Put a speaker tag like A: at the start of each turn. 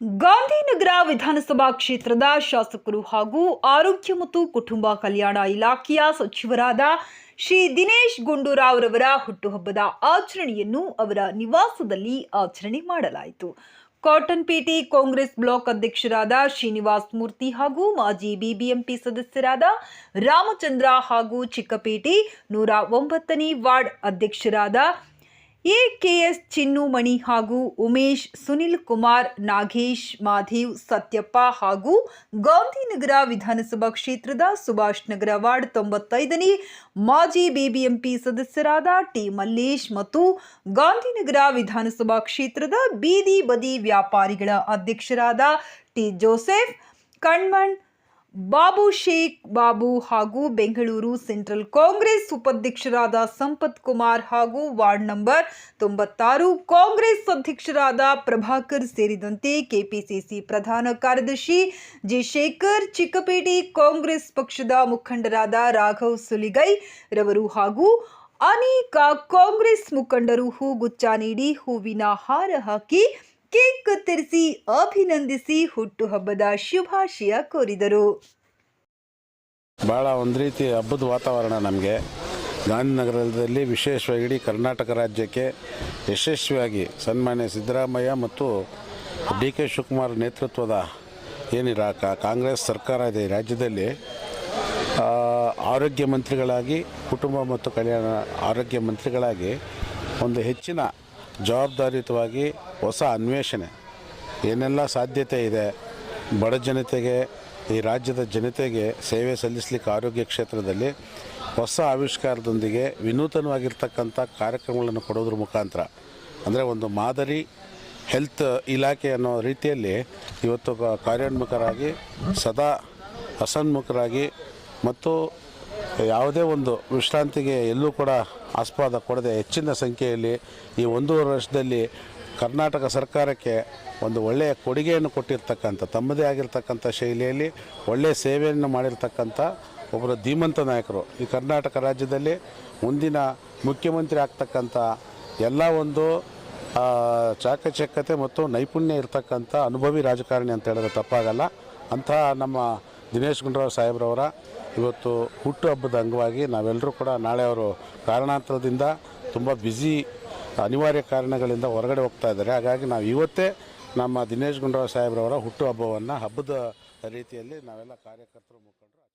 A: ಗಾಂಧಿನಗರ ವಿಧಾನಸಭಾ ಕ್ಷೇತ್ರದ ಶಾಸಕರು ಹಾಗೂ ಆರೋಗ್ಯ ಮತ್ತು ಕುಟುಂಬ ಕಲ್ಯಾಣ ಇಲಾಖೆಯ ಸಚಿವರಾದ ಶ್ರೀ ದಿನೇಶ್ ಗುಂಡೂರಾವ್ ರವರ ಹುಟ್ಟುಹಬ್ಬದ ಆಚರಣೆಯನ್ನು ಅವರ ನಿವಾಸದಲ್ಲಿ ಆಚರಣೆ ಮಾಡಲಾಯಿತು. ಕಾಟನ್ಪೇಟೆ ಕಾಂಗ್ರೆಸ್ ಬ್ಲಾಕ್ ಅಧ್ಯಕ್ಷರಾದ ಶ್ರೀನಿವಾಸ್ ಮೂರ್ತಿ ಹಾಗೂ ಮಾಜಿ ಬಿಬಿಎಂಪಿ ಸದಸ್ಯರಾದ ರಾಮಚಂದ್ರ ಹಾಗೂ ಚಿಕ್ಕಪೇಟೆ ನೂರ ಒಂಬತ್ತನೇ ವಾರ್ಡ್ ಅಧ್ಯಕ್ಷರಾದ ಎಕೆಎಸ್ ಚಿನ್ನುಮಣಿ ಹಾಗೂ ಉಮೇಶ್, ಸುನಿಲ್ ಕುಮಾರ್, ನಾಗೇಶ್, ಮಾಧೇವ್, ಸತ್ಯಪ್ಪ ಹಾಗೂ ಗಾಂಧಿನಗರ ವಿಧಾನಸಭಾ ಕ್ಷೇತ್ರದ ಸುಭಾಷ್ ನಗರ ವಾರ್ಡ್ ತೊಂಬತ್ತೈದನೇ ಮಾಜಿ ಬಿಬಿಎಂಪಿ ಸದಸ್ಯರಾದ ಟಿ ಮಲ್ಲೇಶ್ ಮತ್ತು ಗಾಂಧಿನಗರ ವಿಧಾನಸಭಾ ಕ್ಷೇತ್ರದ ಬೀದಿ ಬದಿ ವ್ಯಾಪಾರಿಗಳ ಅಧ್ಯಕ್ಷರಾದ ಟಿ ಜೋಸೆಫ್, ಕಣ್ಮಣ್ ಬಾಬು ಶೇಖ್ ಬಾಬು ಹಾಗೂ ಬೆಂಗಳೂರು ಸೆಂಟ್ರಲ್ ಕಾಂಗ್ರೆಸ್ ಉಪಾಧ್ಯಕ್ಷರಾದ ಸಂಪತ್ ಕುಮಾರ್ ಹಾಗೂ ವಾರ್ಡ್ ನಂಬರ್ ತೊಂಬತ್ತಾರು ಕಾಂಗ್ರೆಸ್ ಅಧ್ಯಕ್ಷರಾದ ಪ್ರಭಾಕರ್ ಸೇರಿದಂತೆ ಕೆಪಿಸಿಸಿ ಪ್ರಧಾನ ಕಾರ್ಯದರ್ಶಿ ಜಿ ಶೇಖರ್ ಚಿಕ್ಕಪೇಟೆ ಕಾಂಗ್ರೆಸ್ ಪಕ್ಷದ ಮುಖಂಡರಾದ ರಾಘವ್ ಸುಲಿಗೈ ರವರು ಹಾಗೂ ಅನೇಕ ಕಾಂಗ್ರೆಸ್ ಮುಖಂಡರು ಹೂಗುಚ್ಚ ನೀಡಿ ಹೂವಿನ ಹಾರ ಹಾಕಿ ಕೇಕ್ ಕತ್ತರಿಸಿ ಅಭಿನಂದಿಸಿ ಹುಟ್ಟುಹಬ್ಬದ ಶುಭಾಶಯ ಕೋರಿದರು.
B: ಭಾಳ ಒಂದು ರೀತಿ ಹಬ್ಬದ ವಾತಾವರಣ ನಮಗೆ. ಗಾಂಧಿನಗರದಲ್ಲಿ ವಿಶೇಷವಾಗಿ ಇಡೀ ಕರ್ನಾಟಕ ರಾಜ್ಯಕ್ಕೆ ಯಶಸ್ವಿಯಾಗಿ ಸನ್ಮಾನ್ಯ ಸಿದ್ದರಾಮಯ್ಯ ಮತ್ತು ಡಿ ಕೆ ಶಿವಕುಮಾರ್ ನೇತೃತ್ವದ ಏನಿರ ಕಾಂಗ್ರೆಸ್ ಸರ್ಕಾರ ಇದೆ ರಾಜ್ಯದಲ್ಲಿ ಆರೋಗ್ಯ ಮಂತ್ರಿಗಳಾಗಿ, ಕುಟುಂಬ ಮತ್ತು ಕಲ್ಯಾಣ ಆರೋಗ್ಯ ಮಂತ್ರಿಗಳಾಗಿ ಒಂದು ಹೆಚ್ಚಿನ ಜವಾಬ್ದಾರಿಯುತವಾಗಿ ಹೊಸ ಅನ್ವೇಷಣೆ ಏನೆಲ್ಲ ಸಾಧ್ಯತೆ ಇದೆ? ಬಡ ಜನತೆಗೆ, ಈ ರಾಜ್ಯದ ಜನತೆಗೆ ಸೇವೆ ಸಲ್ಲಿಸಲಿಕ್ಕೆ ಆರೋಗ್ಯ ಕ್ಷೇತ್ರದಲ್ಲಿ ಹೊಸ ಆವಿಷ್ಕಾರದೊಂದಿಗೆ ವಿನೂತನವಾಗಿರ್ತಕ್ಕಂಥ ಕಾರ್ಯಕ್ರಮಗಳನ್ನು ಕೊಡೋದ್ರ ಮುಖಾಂತರ. ಅಂದರೆ ಒಂದು ಮಾದರಿ ಹೆಲ್ತ್ ಇಲಾಖೆ ಅನ್ನೋ ರೀತಿಯಲ್ಲಿ ಇವತ್ತು ಕಾರ್ಯೋನ್ಮುಖರಾಗಿ, ಸದಾ ಹಸನ್ಮುಖರಾಗಿ ಮತ್ತು ಯಾವುದೇ ಒಂದು ವಿಶ್ರಾಂತಿಗೆ ಎಲ್ಲೂ ಕೂಡ ಆಸ್ಪದ ಕೊಡದೆ ಹೆಚ್ಚಿನ ಸಂಖ್ಯೆಯಲ್ಲಿ ಈ ಒಂದೂವರೆ ವರ್ಷದಲ್ಲಿ ಕರ್ನಾಟಕ ಸರ್ಕಾರಕ್ಕೆ ಒಂದು ಒಳ್ಳೆಯ ಕೊಡುಗೆಯನ್ನು ಕೊಟ್ಟಿರ್ತಕ್ಕಂಥ, ತಮ್ಮದೇ ಆಗಿರ್ತಕ್ಕಂಥ ಶೈಲಿಯಲ್ಲಿ ಒಳ್ಳೆಯ ಸೇವೆಯನ್ನು ಮಾಡಿರ್ತಕ್ಕಂಥ ಒಬ್ಬರು ಧೀಮಂತ ನಾಯಕರು. ಈ ಕರ್ನಾಟಕ ರಾಜ್ಯದಲ್ಲಿ ಮುಂದಿನ ಮುಖ್ಯಮಂತ್ರಿ ಆಗ್ತಕ್ಕಂಥ ಎಲ್ಲ ಒಂದು ಚಾಕಚಕ್ಯತೆ ಮತ್ತು ನೈಪುಣ್ಯ ಇರತಕ್ಕಂಥ ಅನುಭವಿ ರಾಜಕಾರಣಿ ಅಂತ ಹೇಳಿದ್ರೆ ತಪ್ಪಾಗಲ್ಲ. ಅಂತಹ ನಮ್ಮ ದಿನೇಶ್ ಗುಂಡೂರಾವ್ ಸಾಹೇಬ್ರವರ ಇವತ್ತು ಹುಟ್ಟುಹಬ್ಬದ ಅಂಗವಾಗಿ ನಾವೆಲ್ಲರೂ ಕೂಡ ನಾಳೆ ಅವರು ಕಾರಣಾಂತರದಿಂದ ತುಂಬ ಬ್ಯುಸಿ ಅನಿವಾರ್ಯ ಕಾರಣಗಳಿಂದ ಹೊರಗಡೆ ಹೋಗ್ತಾ ಇದ್ದಾರೆ. ಹಾಗಾಗಿ ನಾವು ಇವತ್ತೇ ನಮ್ಮ ದಿನೇಶ್ ಗುಂಡೂರಾವ್ ಸಾಹೇಬ್ರವರ ಹುಟ್ಟುಹಬ್ಬವನ್ನು ಹಬ್ಬದ ರೀತಿಯಲ್ಲಿ ನಾವೆಲ್ಲ ಕಾರ್ಯಕರ್ತರು ಮುಖಂಡರು